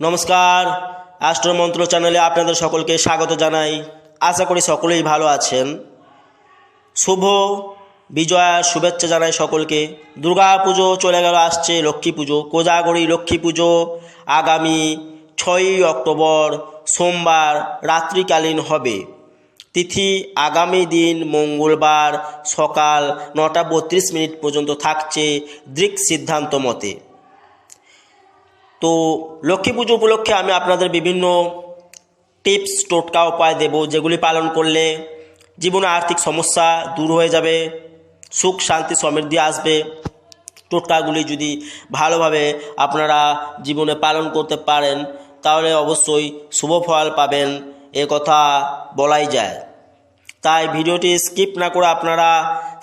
নমস্কার অ্যাস্ট্রোমন্ত্র চ্যানেলে আপনাদের সকলকে স্বাগত জানাই। আশা করি সকলেই ভালো আছেন। শুভ বিজয়ার শুভেচ্ছা জানাই সকলকে। দুর্গা পুজো চলে গেল, আসছে লক্ষ্মী পুজো। কোজাগরি লক্ষ্মী পুজো আগামী ছয়ই অক্টোবর সোমবার রাত্রিকালীন হবে। তিথি আগামী দিন মঙ্গলবার সকাল নটা বত্রিশ মিনিট পর্যন্ত থাকছে দৃক সিদ্ধান্ত মতে। তো লক্ষ্মী পুজো উপলক্ষে আমি আপনাদের বিভিন্ন টিপস টোটকা, উপায় দেব যেগুলি পালন করলে জীবনে আর্থিক সমস্যা দূর হয়ে যাবে, সুখ, শান্তি, সমৃদ্ধি আসবে। টোটকাগুলি যদি ভালোভাবে আপনারা জীবনে পালন করতে পারেন, তাহলে অবশ্যই শুভ ফল পাবেন, এ কথা বলাই যায়। তাই ভিডিওটি স্কিপ না করে আপনারা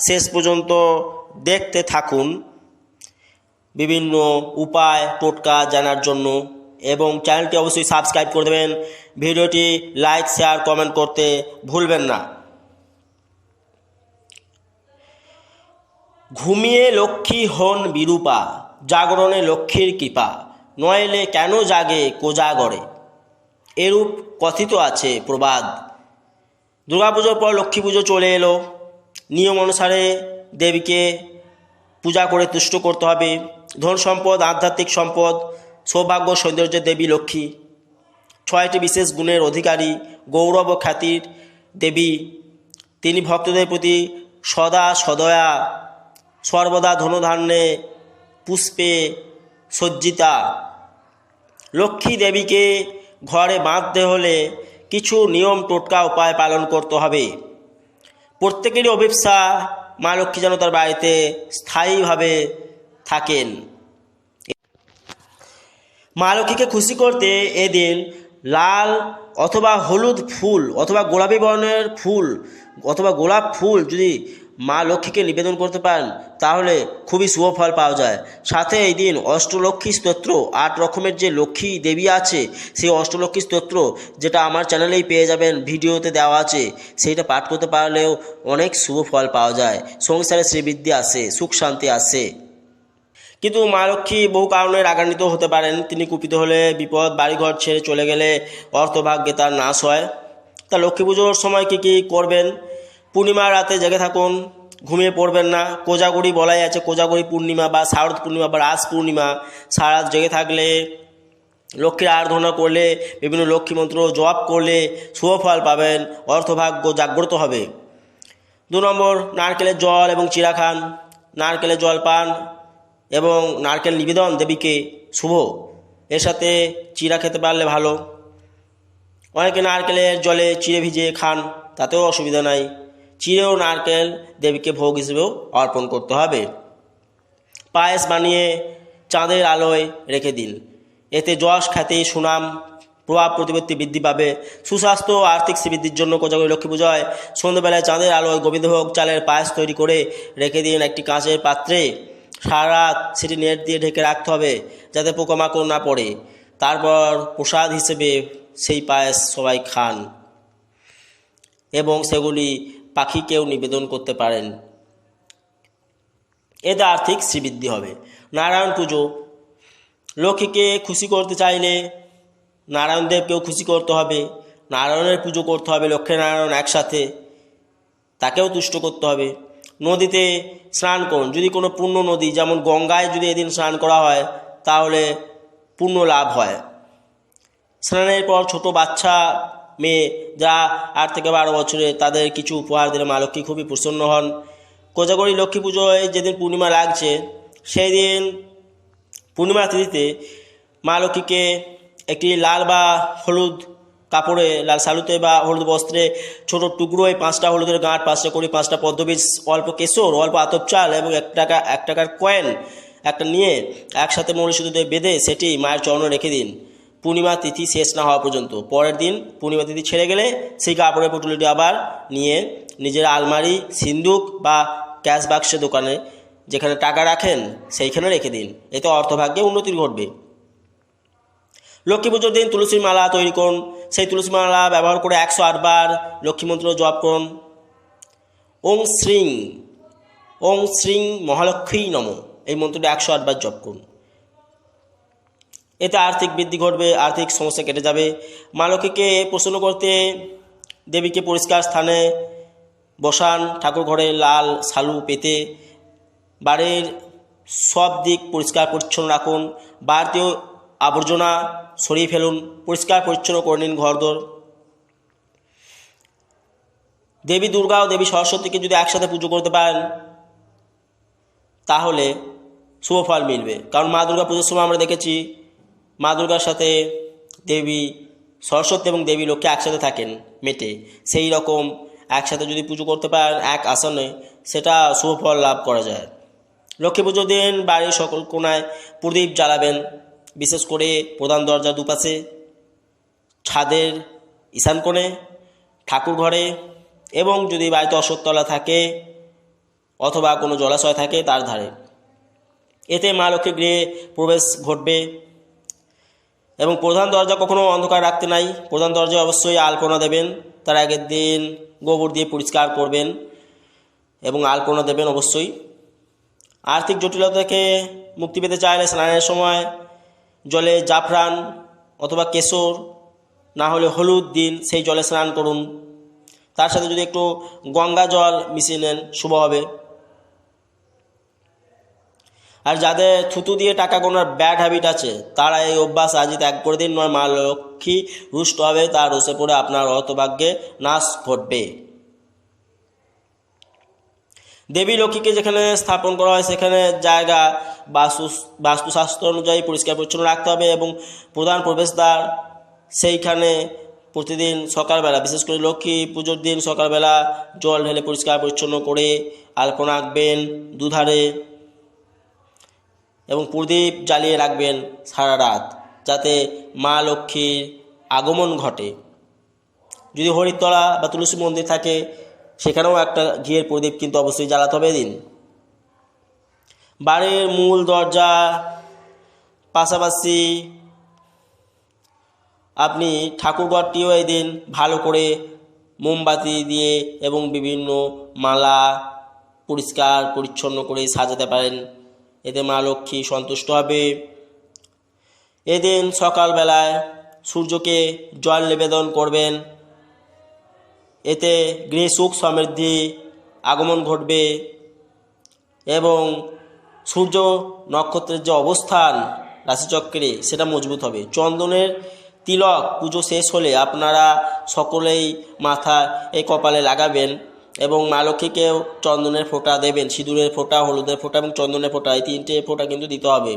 শেষ পর্যন্ত দেখতে থাকুন। বিভিন্ন উপায়, টোটকা জানার জন্য। এবং চ্যানেলটি অবশ্যই সাবস্ক্রাইব করে দেবেন। ভিডিওটি লাইক, শেয়ার, কমেন্ট করতে ভুলবেন না। ঘুমিয়ে লক্ষ্মী হন বিরূপা, জাগরণে লক্ষ্মীর কৃপা। নইলে কেন জাগে কোজাগরে? এরূপ কথিত আছে প্রবাদ। দুর্গাপুজোর পর লক্ষ্মী পুজো চলে এলো। নিয়ম অনুসারে দেবীকে পূজা করে তুষ্ট করতে হবে। ধন সম্পদ, আধ্যাত্মিক সম্পদ, সৌভাগ্য সৌন্দর্যের দেবী, লক্ষ্মী। ছয়টি বিশেষ গুণের অধিকারী, গৌরব ও খ্যাতির দেবী। তিনি ভক্তদের প্রতি সদা সদয়া, সর্বদা ধনধান্যে পুষ্পে সজ্জিতা। লক্ষ্মী দেবীকে ঘরে বাঁধতে হলে কিছু নিয়ম, টোটকা, উপায় পালন করতে হবে। প্রত্যেকেরই অভিপ্সা মা লক্ষ্মী যেন তার বাড়িতে স্থায়ীভাবে থাকেন। মা লক্ষ্মীকে খুশি করতে এদিন লাল অথবা হলুদ ফুল অথবা গোলাপি বর্ণের ফুল অথবা গোলাপ ফুল যদি মা লক্ষ্মীকে নিবেদন করতে পারেন, তাহলে খুবই শুভ ফল পাওয়া যায়। সাথে এই দিন অষ্টলক্ষ্মী স্তোত্র, আট রকমের যে লক্ষ্মী দেবী আছে, সেই অষ্টলক্ষ্মী স্তোত্র যেটা আমার চ্যানেলেই পেয়ে যাবেন, ভিডিওতে দেওয়া আছে, সেইটা পাঠ করতে পারলেও অনেক শুভ ফল পাওয়া যায়। সংসারে শ্রীবৃদ্ধি আসে, সুখ শান্তি আসে। কিন্তু মা লক্ষ্মী বহু কারণে রাগান্বিত হতে পারেন। তিনি কুপিত হলে বিপদ বাড়িঘর ছেড়ে চলে গেলে অর্থভাগ্যে তার নাশ হয়। তা লক্ষ্মী পুজোর সময় কী কী করবেন? পূর্ণিমা রাতে জেগে থাকুন, ঘুমিয়ে পড়বেন না। কোজাগরি বলাই আছে, কোজাগরি পূর্ণিমা বা শারদ পূর্ণিমা বা রাস পূর্ণিমা। সারা রাত জেগে থাকলে লক্ষ্মীর আরাধনা করলে, বিভিন্ন লক্ষ্মী মন্ত্র জপ করলে শুভ ফল পাবেন, অর্থভাগ্য জাগ্রত হবে। দু নম্বর, নারকেলের জল এবং চিরা খান নারকেলের জল পান এবং নারকেল নিবেদন দেবীকে শুভ। এর সাথে চিরা খেতে পারলে ভালো। অনেকে নারকেলের জলে চিড়ে ভিজিয়ে খান, তাতেও অসুবিধা নাই। চিড়ে ও নারকেল দেবীকে ভোগ হিসেবেও অর্পণ করতে হবে। পায়েস বানিয়ে চাঁদের আলোয় রেখে দিন। এতে যশ, খ্যাতি, সুনাম, প্রভাব প্রতিপত্তি বৃদ্ধি পাবে। সুস্বাস্থ্য ও আর্থিক শ্রীবৃদ্ধির জন্য কোজাগরী লক্ষ্মী পুজোয় সন্ধ্যেবেলায় চাঁদের আলোয় গোবিন্দভোগ চালের পায়েস তৈরি করে রেখে দিন একটি কাঁচের পাত্রে। সারা রাত সেটি নেট দিয়ে ঢেকে রাখতে হবে যাতে পোকামাকড় না পড়ে। তারপর প্রসাদ হিসেবে সেই পায়েস সবাই খান এবং সেগুলি পাখিকেও নিবেদন করতে পারেন। এতে আর্থিক শ্রীবৃদ্ধি হবে। নারায়ণ পুজো। লক্ষ্মীকে খুশি করতে চাইলে নারায়ণ দেবকেও খুশি করতে হবে। নারায়ণের পুজো করতে হবে লক্ষ্মী নারায়ণ একসাথে, তাকেও তুষ্ট করতে হবে। নদীতে স্নান করুন। যদি কোনো পূর্ণ নদী, যেমন গঙ্গায় যদি এদিন স্নান করা হয়, তাহলে পূর্ণ লাভ হয়। স্নানের পর ছোট বাচ্চা মেয়ে যা আট থেকে বারো বছরে, তাদের কিছু উপহার দিলে মা লক্ষ্মী খুবই প্রসন্ন হন। কোজাগরি লক্ষ্মী পুজোয় যেদিন পূর্ণিমা লাগছে সেই দিন পূর্ণিমা তিথিতে মা লক্ষ্মীকে একটি লাল বা হলুদ কাপড়ে লাল সালুতে বা হলুদ বস্ত্রে ছোট টুকরোয় পাঁচটা হলুদের গাঁট, পাঁচটা করে পাঁচটা পদ্মবীজ, অল্প কেশর, অল্প আতপ চাল এবং এক টাকা, এক টাকার কয়েন একটা নিয়ে একসাথে মৌলি বেঁধে সেটি মায়ের চরণে রেখে দিন। পূর্ণিমা তিথি শেষ না হওয়া পর্যন্ত। পরের দিন পূর্ণিমা তিথি ছেড়ে গেলে সেই কাপড়ের পুটুলিটি আবার নিয়ে নিজের আলমারি, সিন্দুক বা ক্যাশ বাক্সের দোকানে যেখানে টাকা রাখেন সেইখানে রেখে দিন। এতে অর্থভাগ্যে উন্নতি ঘটবে। লক্ষ্মী পুজোর দিন তুলসীর মালা তৈরি করুন। সেই তুলসী মালা ব্যবহার করে একশো আটবার লক্ষ্মী মন্ত্র জপ করুন। ওং শ্রীং ওং শ্রীং মহালক্ষ্মী নম, এই মন্ত্রটি একশো আটবার জপ করুন। এতে আর্থিক বৃদ্ধি ঘটবে, আর্থিক সমস্যা কেটে যাবে। মা লক্ষ্মীকে প্রসন্ন করতে দেবীকে পরিষ্কার স্থানে বসান, ঠাকুর ঘরে লাল সালু পেতে। বাড়ির সব দিক পরিষ্কার পরিচ্ছন্ন রাখুন। বাড়িতেও আবর্জনা সরিয়ে ফেলুন, পরিষ্কার পরিচ্ছন্ন করে নিন ঘরদোর। দেবী দুর্গা ও দেবী সরস্বতীকে যদি একসাথে পুজো করতে পারেন, তাহলে শুভ ফল মিলবে। কারণ মা দুর্গা পুজোর সময় আমরা দেখেছি মা দুর্গার সাথে দেবী সরস্বতী এবং দেবী লক্ষ্মী একসাথে থাকেন মেটে। সেই রকম একসাথে যদি পুজো করতে পারেন এক আসনে, সেটা শুভ ফল লাভ করা যায়। লক্ষ্মী পুজোর দিন বাড়ির সকল কোনায় প্রদীপ জ্বালাবেন। বিশেষ করে প্রধান দরজার দুপাশে, ছাদের ঈশান কোণে, ঠাকুর ঘরে এবং যদি বাড়িতে অশ্বত্থতলা থাকে অথবা কোনো জলাশয় থাকে তার ধারে। এতে মা লক্ষ্মী গৃহে প্রবেশ ঘটবে এবং প্রধান দরজা কখনো অন্ধকার রাখতে নাই। প্রধান দরজা অবশ্যই আলপনা দেবেন, তার আগের দিন গোবর দিয়ে পরিষ্কার করবেন এবং আলপনা দেবেন অবশ্যই। আর্থিক জটিলতা থেকে মুক্তি পেতে চাইলে স্নানের সময় জলে জাফরান অথবা কেশর, না হলে হলুদ দিন সেই জলে স্নান করুন। তার সাথে যদি একটু গঙ্গা জল মিশিয়ে নেন, শুভ হবে। আর যাদের থুতু দিয়ে টাকা গোনার ব্যাড হ্যাবিট আছে, তারা এই অভ্যাস আজই ত্যাগ করে দিন, নয় মা লক্ষ্মী রুষ্ট হবে, তার রসে পড়ে আপনার অর্থভাগ্যে নাশ ঘটবে। দেবী লক্ষ্মীকে যেখানে স্থাপন করা হয়, সেখানে জায়গা, বাস্তু, বাস্তুশাস্ত্র অনুযায়ী পরিষ্কার পরিচ্ছন্ন রাখতে হবে এবং প্রধান প্রবেশদ্বার সেইখানে প্রতিদিন সকালবেলা, বিশেষ করে লক্ষ্মী পুজোর দিন সকালবেলা জল ঢেলে পরিষ্কার পরিচ্ছন্ন করে আলপনা আঁকবেন দুধারে এবং প্রদীপ জ্বালিয়ে রাখবেন সারা রাত, যাতে মা লক্ষ্মীর আগমন ঘটে। যদি হরিতলা বা তুলসী মন্দির থাকে সেখানেও একটা ঘিয়ের প্রদীপ কিন্তু অবশ্যই জ্বালাতে হবে দিন বাড়ির মূল দরজা, পাশাপাশি আপনি ঠাকুরঘরটিও এই দিন ভালো করে মোমবাতি দিয়ে এবং বিভিন্ন মালা পরিষ্কার, পরিচ্ছন্ন করে সাজাতে পারেন। এতে মা লক্ষ্মী সন্তুষ্ট হবে। এদিন সকালবেলায় সূর্যকে জল নিবেদন করবেন। এতে গৃহে সুখ সমৃদ্ধি আগমন ঘটবে এবং সূর্য নক্ষত্রের যে অবস্থান রাশিচক্রে, সেটা মজবুত হবে। চন্দনের তিলক পুজো শেষ হলে আপনারা সকলেই মাথায় এই কপালে লাগাবেন এবং মা লক্ষ্মীকেও চন্দনের ফোঁটা দেবেন। সিঁদুরের ফোঁটা, হলুদের ফোঁটা এবং চন্দনের ফোঁটা, এই তিনটে ফোঁটা কিন্তু দিতে হবে।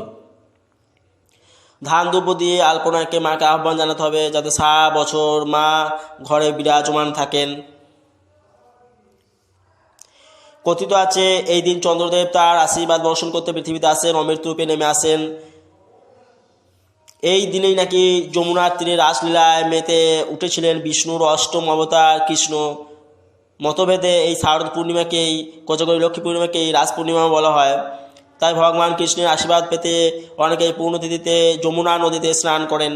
ধান দুব্য দিয়ে আলপনাকে মাকে আহ্বান জানাতে হবে যাতে সারা বছর মা ঘরে বিরাজমান থাকেন। কথিত আছে, এই দিন চন্দ্রদেব তার আশীর্বাদ বর্ষণ করতে পৃথিবীতে আসেন, অমৃত রূপে নেমে আসেন। এই দিনেই নাকি যমুনার তীরে রাসলীলায় মেতে উঠেছিলেন বিষ্ণুর অষ্টম অবতার কৃষ্ণ। মতভেদে এই শারদ পূর্ণিমাকেই কোজাগরী লক্ষ্মী পূর্ণিমাকেই রাস পূর্ণিমা বলা হয়। তাই ভগবান কৃষ্ণের আশীর্বাদ পেতে অনেকেই পূর্ণতিথিতে যমুনা নদীতে স্নান করেন।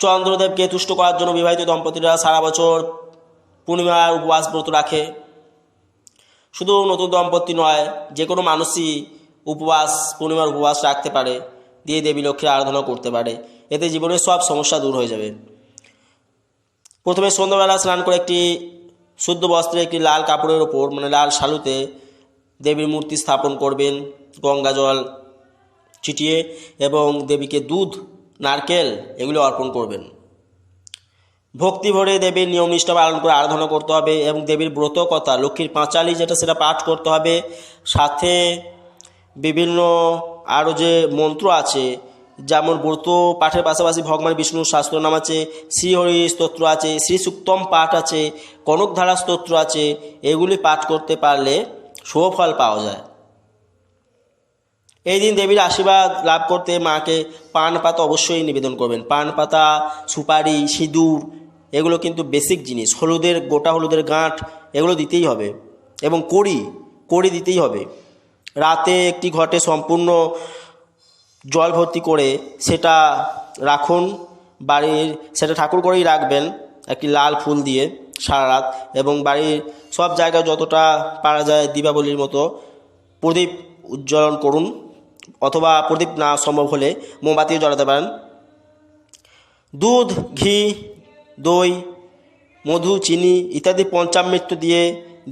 চন্দ্রদেবকে তুষ্ট করার জন্য বিবাহিত দম্পতিরা সারা বছর পূর্ণিমার উপবাস ব্রত রাখে। শুধু নতুন দম্পতি নয়, যে কোনো মানুষই উপবাস, পূর্ণিমার উপবাস রাখতে পারে, দিয়ে দেবী লক্ষ্মীর আরাধনা করতে পারে। এতে জীবনের সব সমস্যা দূর হয়ে যাবে। প্রথমে সন্ধ্যাবেলা স্নান করে একটি শুদ্ধ বস্ত্রে একটি লাল কাপড়ের ওপর মানে লাল শালুতে দেবীর মূর্তি স্থাপন করবেন, গঙ্গা জল ছিটিয়ে এবং দেবীকে দুধ, নারকেল এগুলো অর্পণ করবেন। ভক্তি ভরে দেবীর নিয়ম নিষ্ঠা পালন করে আরাধনা করতে হবে এবং দেবীর ব্রত কথা লক্ষ্মীর পাঁচালি যেটা সেটা পাঠ করতে হবে। সাথে বিভিন্ন আরও যে মন্ত্র আছে, যেমন ব্রত পাঠের পাশাপাশি ভগবান বিষ্ণুর শাস্ত্রনাম আছে, শ্রীহরি স্তোত্র আছে শ্রী সুক্তম পাঠ আছে, কনকধারা স্তোত্র আছে, এগুলি পাঠ করতে পারলে শুভ ফল পাওয়া যায়। এই দিন দেবীর আশীর্বাদ লাভ করতে মাকে পান পাতা অবশ্যই নিবেদন করবেন। পান পাতা, সুপারি, সিঁদুর, এগুলো কিন্তু বেসিক জিনিস। হলুদের, গোটা হলুদের গাঁট, এগুলো দিতেই হবে। এবং কড়ি কড়ি দিতেই হবে। রাতে একটি ঘটে সম্পূর্ণ জল ভর্তি করে সেটা রাখুন। বাড়ির, সেটা ঠাকুর করেই রাখবেন, একটি লাল ফুল দিয়ে। সারা রাত এবং বাড়ির সব জায়গায় যতটা পারা যায় দীপাবলির মতো প্রদীপ উজ্জ্বলন করুন অথবা প্রদীপ না সম্ভব হলে মোমবাতিও জ্বালাতে পারেন। দুধ, ঘি, দই, মধু, চিনি ইত্যাদি পঞ্চামৃত্য দিয়ে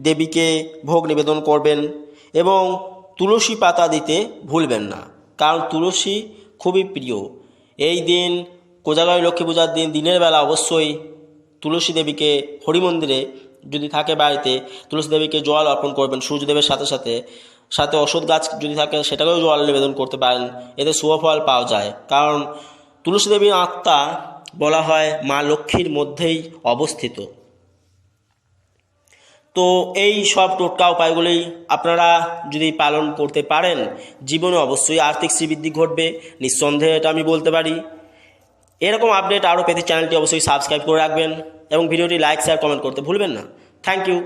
দেবীকে ভোগ নিবেদন করবেন এবং তুলসী পাতা দিতে ভুলবেন না, কারণ তুলসী খুবই প্রিয়। এই দিন কোজাগরী লক্ষ্মী পূজার দিন দিনের বেলা অবশ্যই তুলসী দেবীকে হরি মন্দিরে যদি থাকে বাড়িতে, তুলসী দেবীকে জল অর্পণ করবেন সূর্যদেবের সাথে সাথে। সাথে ওষুধ গাছ যদি থাকে, সেটাকেও জল নিবেদন করতে পারেন। এতে শুভফল পাওয়া যায়। কারণ তুলসী দেবীর আত্মা বলা হয় মা লক্ষ্মীর মধ্যেই অবস্থিত। তো এই সব টোটকা উপায়গুলি আপনারা যদি পালন করতে পারেন, জীবনে অবশ্যই আর্থিক শ্রীবৃদ্ধি ঘটবে। নিঃসন্দেহে এটা আমি বলতে পারি। এরকম আপডেট আরও পেতে চ্যানেলটি অবশ্যই সাবস্ক্রাইব করে রাখবেন এবং ভিডিওটি লাইক শেয়ার কমেন্ট করতে ভুলবেন না। Thank you